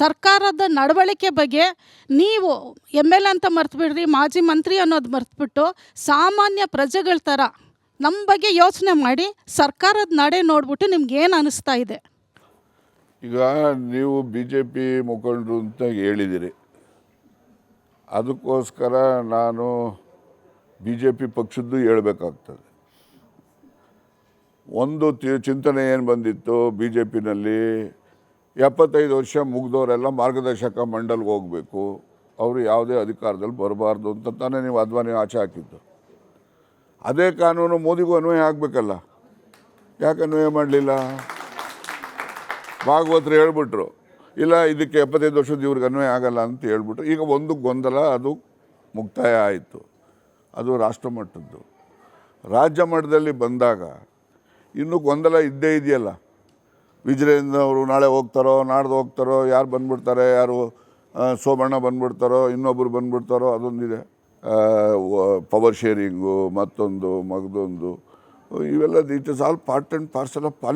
ಸರ್ಕಾರದ ನಡವಳಿಕೆ ಬಗ್ಗೆ ನೀವು ಎಂ ಎಲ್ ಅಂತ ಮರ್ತುಬಿಡ್ರಿ, ಮಾಜಿ ಮಂತ್ರಿ ಅನ್ನೋದು ಮರ್ತುಬಿಟ್ಟು ಸಾಮಾನ್ಯ ಪ್ರಜೆಗಳ ಥರ ನಮ್ಮ ಬಗ್ಗೆ ಯೋಚನೆ ಮಾಡಿ ಸರ್ಕಾರದ ನಡೆ ನೋಡ್ಬಿಟ್ಟು ನಿಮ್ಗೆ ಏನು ಅನಿಸ್ತಾ ಇದೆ? ಈಗ ನೀವು ಬಿ ಜೆ ಪಿ ಮುಖಂಡರು ಅಂತ ಹೇಳಿದಿರಿ. ಅದಕ್ಕೋಸ್ಕರ ನಾನು ಬಿ ಜೆ ಪಿ ಪಕ್ಷದ್ದು ಹೇಳಬೇಕಾಗ್ತದೆ. ಒಂದು ಚಿಂತನೆ ಏನು ಬಂದಿತ್ತು ಬಿ ಜೆ ಪಿನಲ್ಲಿ ಎಪ್ಪತ್ತೈದು ವರ್ಷ ಮುಗ್ದವರೆಲ್ಲ ಮಾರ್ಗದರ್ಶಕ ಮಂಡಲ್ಗೆ ಹೋಗಬೇಕು. ಅವರು ಯಾವುದೇ ಅಧಿಕಾರದಲ್ಲಿ ಬರಬಾರ್ದು ಅಂತ ತಾನೇ ನೀವು ಅದ್ವಾನಿ ಆಚೆ ಹಾಕಿದ್ದು. ಅದೇ ಕಾನೂನು ಮೋದಿಗೂ ಅನ್ವಯ ಆಗಬೇಕಲ್ಲ. ಯಾಕೆ ಅನ್ವಯ ಮಾಡಲಿಲ್ಲ? ಭಾಗವತರು ಹೇಳ್ಬಿಟ್ರು. ಇಲ್ಲ, ಇದಕ್ಕೆ ಎಪ್ಪತ್ತೈದು ವರ್ಷದ ಇವ್ರಿಗೆ ಅನ್ವಯ ಆಗಲ್ಲ ಅಂತ ಹೇಳ್ಬಿಟ್ರು. ಈಗ ಒಂದು ಗೊಂದಲ, ಅದು ಮುಕ್ತಾಯ ಆಯಿತು. ಅದು ರಾಷ್ಟ್ರ ಮಟ್ಟದ್ದು. ರಾಜ್ಯ ಮಟ್ಟದಲ್ಲಿ ಬಂದಾಗ ಇನ್ನೂ ಗೊಂದಲ ಇದ್ದೇ ಇದೆಯಲ್ಲ. ವಿಜಯೇಂದ್ರ ಅವರು ನಾಳೆ ಹೋಗ್ತಾರೋ, ನಾಡ್ದು ಹೋಗ್ತಾರೋ, ಯಾರು ಬಂದ್ಬಿಡ್ತಾರೆ, ಯಾರು ಸೋಮಣ್ಣ ಬಂದ್ಬಿಡ್ತಾರೋ ಇನ್ನೊಬ್ಬರು ಬಂದ್ಬಿಡ್ತಾರೋ, ಅದೊಂದಿದೆ. ಪವರ್ ಶೇರಿಂಗು ಮತ್ತೊಂದು, ಮಗದೊಂದು ಇವೆಲ್ಲ it is all part and parcel of